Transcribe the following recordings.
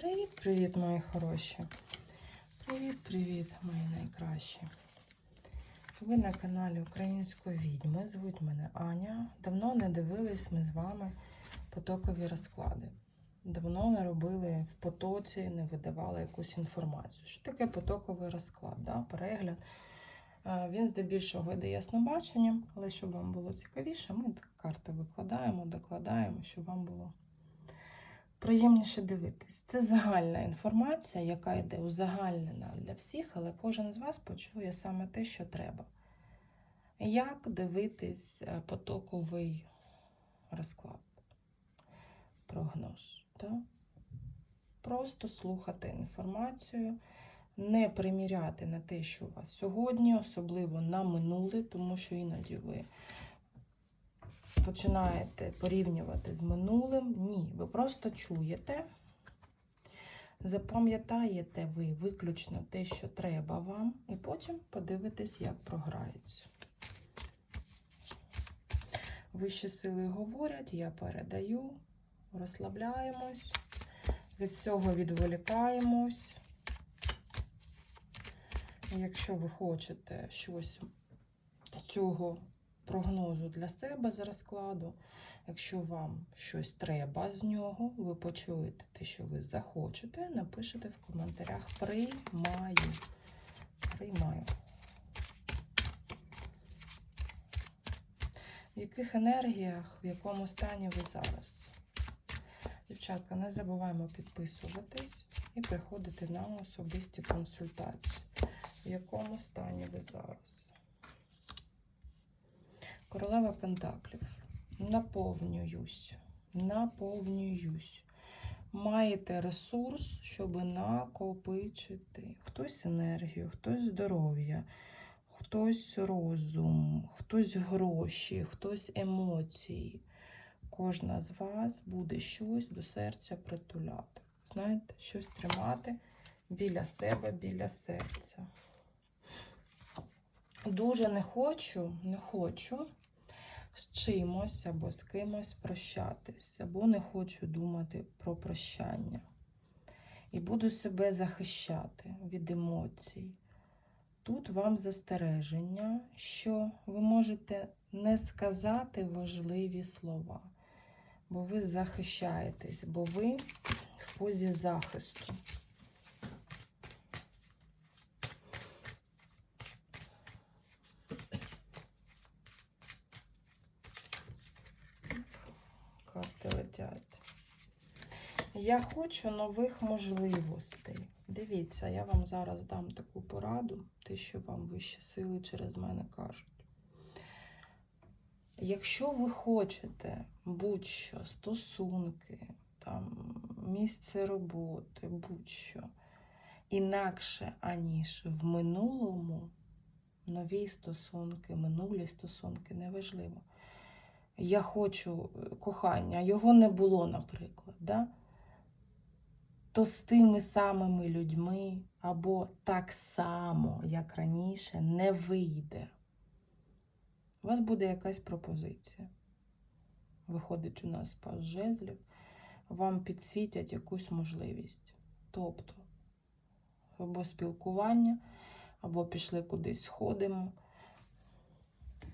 Привіт-привіт, мої хороші. Привіт-привіт, мої найкращі. Ви на каналі Української відьми. Звуть мене Аня. Давно не дивились ми з вами потокові розклади. Давно не робили в потоці, не видавали якусь інформацію. Що таке потоковий розклад? Да? Перегляд. Е, Він здебільшого йде яснобаченням, але щоб вам було цікавіше, ми карти викладаємо, докладаємо, щоб вам було приємніше дивитись. Це загальна інформація, яка йде узагальнена для всіх, але кожен з вас почує саме те, що треба. Як дивитись е, потоковий розклад, прогноз? Так? Просто слухати інформацію, не приміряти на те, що у вас сьогодні, особливо на минуле, тому що іноді ви починаєте порівнювати з минулим. Ні, ви просто чуєте, запам'ятаєте ви виключно те, що треба вам, і потім подивитесь, як програється. Вищі сили говорять, я передаю, розслабляємось, від цього відволікаємось. Якщо ви хочете щось з цього прогнозу для себе з розкладу, якщо вам щось треба з нього, ви почуєте те, що ви захочете, напишете в коментарях приймаю. Приймаю. В яких енергіях, в якому стані ви зараз? Дівчатка, не забуваємо підписуватись і приходити на особисті консультації. В якому стані ви зараз? Королева Пентаклів. Наповнююсь. Наповнююсь. Маєте ресурс, щоб накопичити. Хтось енергію, хтось здоров'я, хтось розум, хтось гроші, хтось емоції. Кожна з вас буде щось до серця притуляти. Знаєте, щось тримати біля себе, біля серця. Дуже не хочу, не хочу з чимось або з кимось прощатись, або не хочу думати про прощання. І буду себе захищати від емоцій. Тут вам застереження, що ви можете не сказати важливі слова, бо ви захищаєтесь, бо ви в позі захисту. Карти летять. Я хочу нових можливостей. Дивіться, я вам зараз дам таку пораду, те, що вам вищі сили через мене кажуть. Якщо ви хочете будь-що, стосунки, там, місце роботи, будь-що інакше, аніж в минулому, нові стосунки, минулі стосунки, неважливо. Я хочу е, кохання, його не було, наприклад. Да? то з тими самими людьми або так само, як раніше, не вийде. У вас буде якась пропозиція. Виходить у нас пас жезлів, вам підсвітять якусь можливість. Тобто, або спілкування, або пішли кудись сходимо.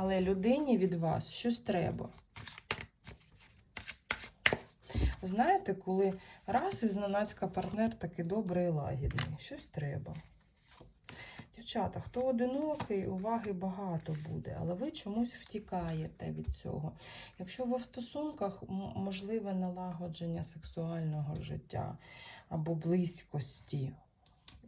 Але людині від вас щось треба. Знаєте, коли раз і зненацька партнер такий добрий і лагідний, щось треба. Дівчата, хто одинокий, уваги багато буде, але ви чомусь втікаєте від цього. Якщо ви в стосунках, можливе налагодження сексуального життя або близькості,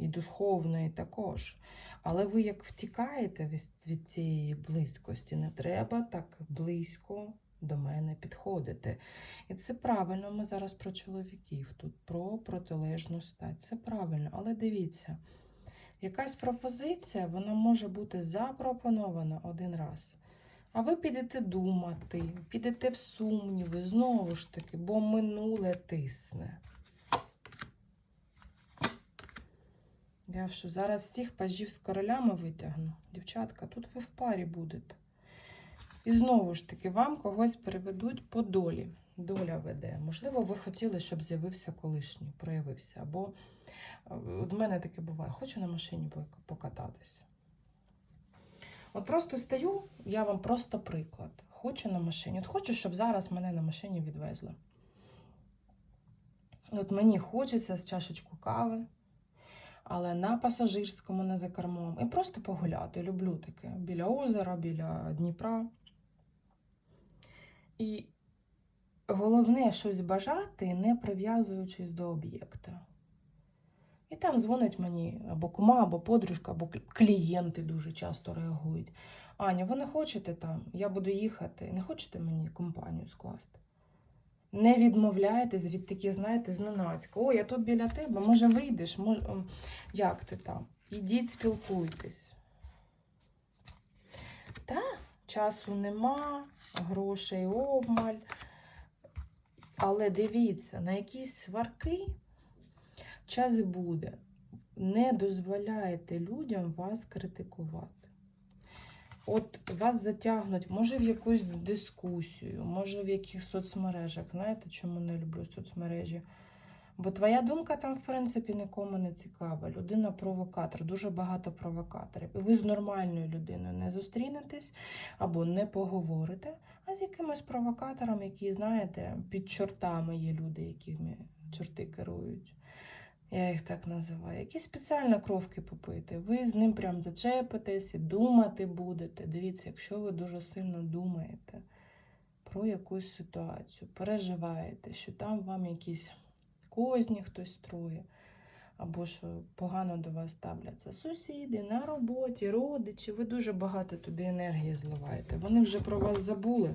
і духовної також. Але ви як втікаєте від, цієї близькості, не треба так близько до мене підходити. І це правильно, ми зараз про чоловіків тут, про протилежну стать. Це правильно, але дивіться, якась пропозиція вона може бути запропонована один раз. А ви підете думати, підете в сумніви, знову ж таки, бо минуле тисне. Я що зараз всіх пажів з королями витягну. Дівчатка, тут ви в парі будете. І знову ж таки, вам когось переведуть по долі. доля веде. Можливо, ви хотіли, щоб з'явився колишній, проявився. Або е, от мене таке буває, хочу на машині покататися. От просто стою, я вам просто приклад. Хочу на машині. От хочу, щоб зараз мене на машині відвезли. От мені хочеться з чашечку кави, але на пасажирському, не за кермом. І просто погуляти. Люблю таке. Біля озера, біля Дніпра. І головне щось бажати, не прив'язуючись до об'єкта. І там дзвонить мені або кума, або подружка, або клієнти дуже часто реагують. Аня, ви не хочете там? Я буду їхати. Не хочете мені компанію скласти? Не відмовляйтесь від такі, знаєте, зненацька. О, я тут біля тебе, може вийдеш, може... як ти там? Ідіть, спілкуйтесь. Та, часу нема, грошей обмаль. Але дивіться, на якісь сварки час буде. Не дозволяйте людям вас критикувати. От вас затягнуть, може, в якусь дискусію, може, в яких соцмережах. Знаєте, чому не люблю соцмережі? Бо твоя думка там, в принципі, нікому не цікава. Людина провокатор, дуже багато провокаторів. І ви з нормальною людиною не зустрінетесь або не поговорите, а з якимось провокатором, які, знаєте, під чортами є люди, якими чорти керують. Я їх так називаю. Які спеціально кровки попити. Ви з ним прям зачепитесь і думати будете. Дивіться, якщо ви дуже сильно думаєте про якусь ситуацію, переживаєте, що там вам якісь козні хтось строє, або що погано до вас ставляться сусіди на роботі, родичі, ви дуже багато туди енергії зливаєте. Вони вже про вас забули,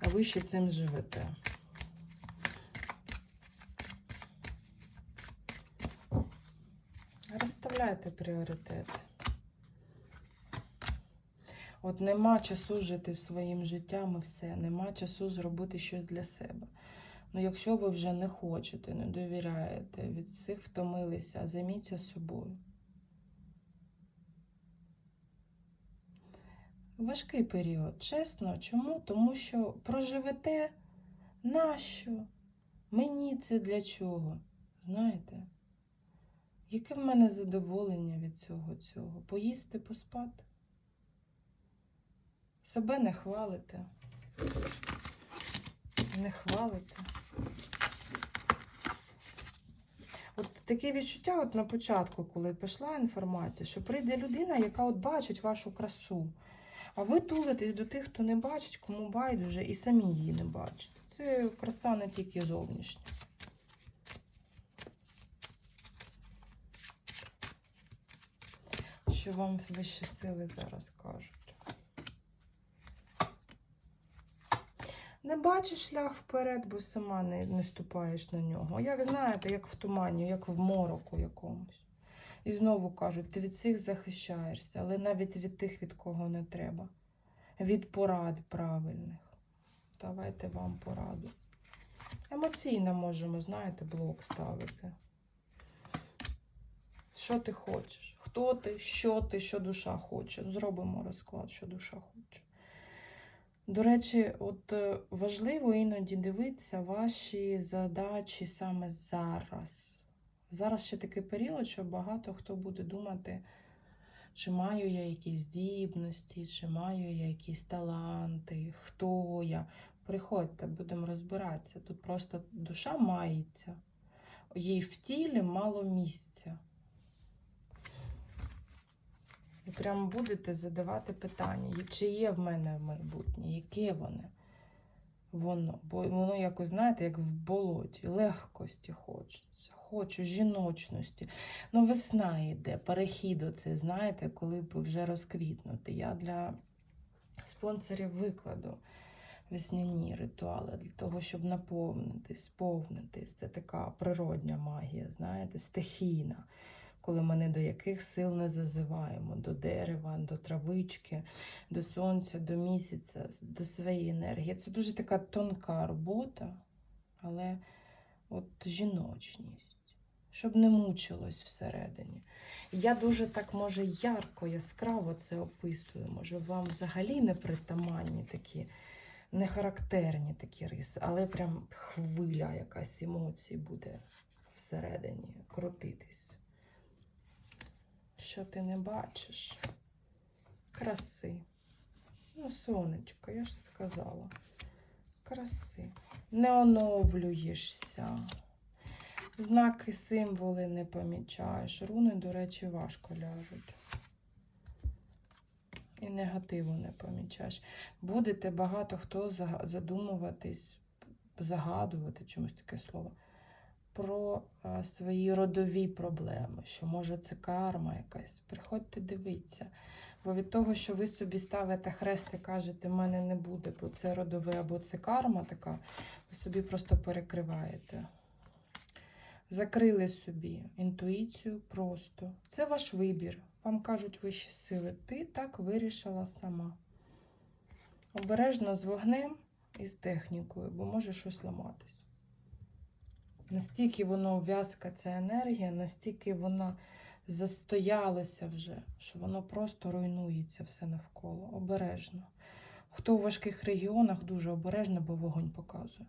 а ви ще цим живете. Розставляйте пріоритети. От нема часу жити своїм життям і все, нема часу зробити щось для себе. Ну, якщо ви вже не хочете, не довіряєте, від всіх втомилися, займіться собою. Важкий період, чесно. Чому? Тому що проживете нащо? Мені це для чого? Знаєте? Яке в мене задоволення від цього цього? Поїсти, поспати? Себе не хвалите. Не хвалите. От таке відчуття, от на початку, коли пішла інформація, що прийде людина, яка от бачить вашу красу. А ви тулитесь до тих, хто не бачить, кому байдуже, і самі її не бачите. Це краса не тільки зовнішня. Що вам вищі сили зараз кажуть? Не бачиш шлях вперед, бо сама не, не ступаєш на нього. Як знаєте, як в тумані, як в мороку якомусь. І знову кажуть, ти від всіх захищаєшся, але навіть від тих, від кого не треба. Від порад правильних. Давайте вам пораду. Емоційно можемо, знаєте, блок ставити. Що ти хочеш? Хто ти, що ти, що душа хоче? Зробимо розклад, що душа хоче. До речі, от е, важливо іноді дивитися ваші задачі саме зараз. Зараз ще такий період, що багато хто буде думати, чи маю я якісь здібності, чи маю я якісь таланти, хто я. Приходьте, будемо розбиратися. Тут просто душа мається, їй в тілі мало місця. І прямо будете задавати питання, чи є в мене майбутнє, яке воно? Воно. Бо воно якось, знаєте, як в болоті, легкості хочеться. Хочу жіночності. Ну, весна йде, перехід оце, знаєте, коли б вже розквітнути. Я для спонсорів викладу весняні ритуали для того, щоб наповнитись, повнитись. Це така природня магія, знаєте, стихійна коли ми не до яких сил не зазиваємо, до дерева, до травички, до сонця, до місяця, до своєї енергії. Це дуже така тонка робота, але от жіночність, щоб не мучилось всередині. Я дуже так, може, ярко, яскраво це описую. Може, вам взагалі не притаманні такі не характерні такі риси, але прям хвиля якась емоцій буде всередині крутитись. Що ти не бачиш? Краси. Ну, сонечко, я ж сказала. Краси. Не оновлюєшся. Знаки, символи не помічаєш. Руни, до речі, важко ляжуть. І негативу не помічаєш. Будете багато хто задумуватись, загадувати чомусь таке слово, про свої родові проблеми, що може це карма якась. Приходьте дивіться. Бо від того, що ви собі ставите хрест і кажете, в мене не буде, бо це родове або це карма така, ви собі просто перекриваєте. Закрили собі інтуїцію просто. Це ваш вибір. Вам кажуть вищі сили. Ти так вирішила сама. Обережно з вогнем і з технікою, бо може щось ламатись. Настільки воно в'язка ця енергія, настільки вона застоялася вже, що воно просто руйнується все навколо. Обережно. Хто в важких регіонах дуже обережно, бо вогонь показує.